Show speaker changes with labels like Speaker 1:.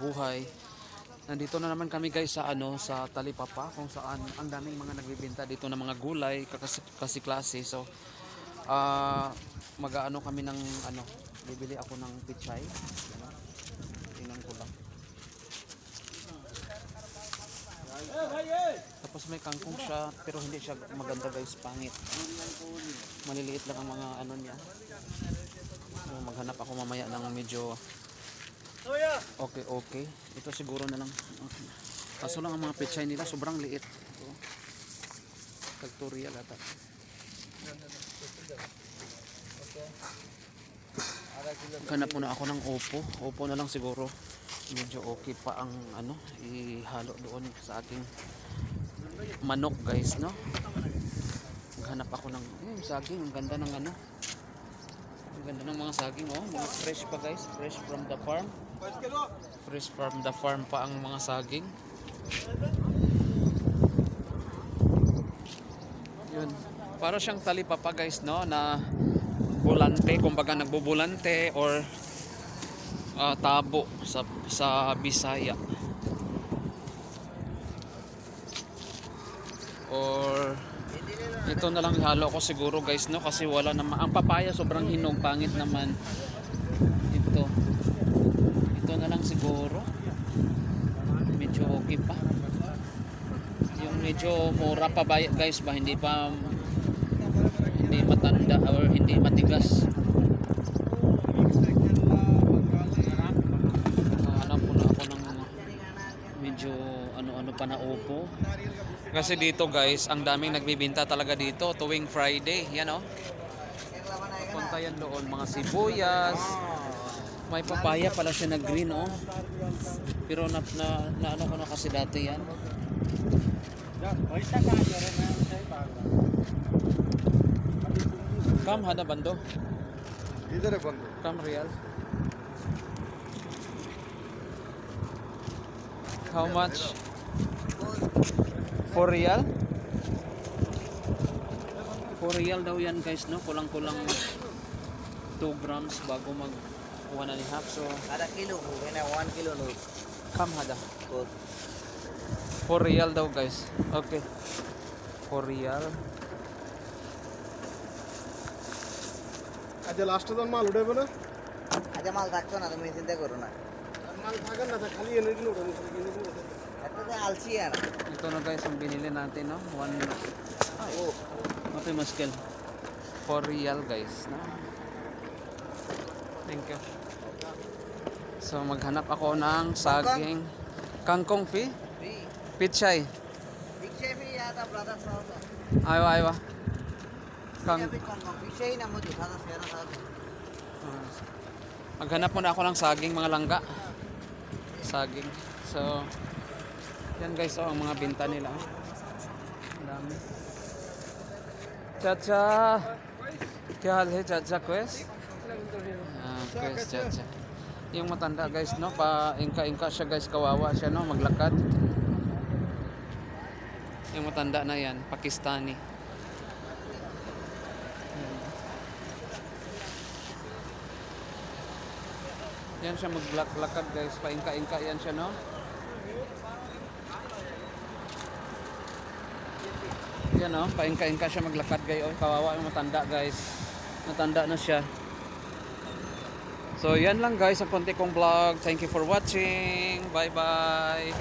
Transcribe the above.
Speaker 1: buhay. Nandito na naman kami guys sa ano sa Talipapa kung saan ang daming mga nagbebenta dito ng mga gulay kasi, klase. So ah mag-aano kami ng ano bibili ako ng pichay. Tingnan ko lang. Tapos may kangkong siya pero hindi siya maganda guys, pangit. Maliliit lang ang mga ano niya. So, maghanap ako mamaya ng medyo okay okay. Ito siguro na lang. Okay. Kaso lang ang mga pechay nila sobrang liit. Ito. Tagtorial ata. Hanap muna ako ng opo. Opo na lang siguro. Medyo okay pa ang ano, ihalo doon sa aking manok guys, no? Maghanap ako ng hmm, saging, ang ganda ng ano. Ganda ng mga saging, oh. Mga fresh pa guys, fresh from the farm. Fresh from the farm pa ang mga saging. Yun. Para siyang talipapa guys, no? Na bulante, kumbaga nagbubulante or ah, tabo sa sa Bisaya. Or ito na lang ihalo ko siguro guys no? Kasi wala naman. Ang papaya sobrang hinog. Pangit naman. Ito. Ito na lang siguro. Medyo okay pa. Yung medyo mura pa ba guys ba? Hindi pa hindi matanda or hindi matigas hanap ko na ako ng mga medyo ano-ano pa na naupo. Kasi dito guys, ang daming nagbibinta talaga dito tuwing Friday. Yan o. Oh. Punta yan doon mga sibuyas. May papaya pala siya na green o. Oh. Pero na, na, na ano ko na kasi dati yan. Kam hada bando.
Speaker 2: Idhar bando.
Speaker 1: Kam real. how much 4 real 4 real daw yan guys no kulang kulang 2 grams bago mag 1 and a half so
Speaker 3: আধা কিলো এনে one kilo note
Speaker 1: kam hada 4 real daw guys okay 4 real
Speaker 2: আচ্ছা লাস্টে তো মাল উঠাবে না
Speaker 3: আচ্ছা মাল থাকতো না তুমি চিন্তা করো না
Speaker 1: Ito na guys ang binili natin no? One
Speaker 3: oh.
Speaker 1: Okay, muskel. For real guys. No? Thank you. So maghanap ako ng saging kangkong fi? Pichay.
Speaker 3: Pichay fi yata brother sa.
Speaker 1: Aywa aywa. Kang
Speaker 3: Pichay na mo dito sa
Speaker 1: sera. Maghanap muna ako ng saging mga langga. Saging. So yan guys, oh, ang mga binta nila. Ang dami. Chacha. Kya hal hai chacha quest? Ah, quest chacha. Yung matanda guys, no, pa inka-inka siya guys, kawawa siya no, maglakad. Yung matanda na yan, Pakistani. Yan siya maglakad guys, paingka-ingka yan siya no. Yan no, paingka-ingka siya maglakad guys. Oh, kawawa yung matanda guys. Matanda na siya. So yan lang guys ang konti kong vlog. Thank you for watching. Bye bye.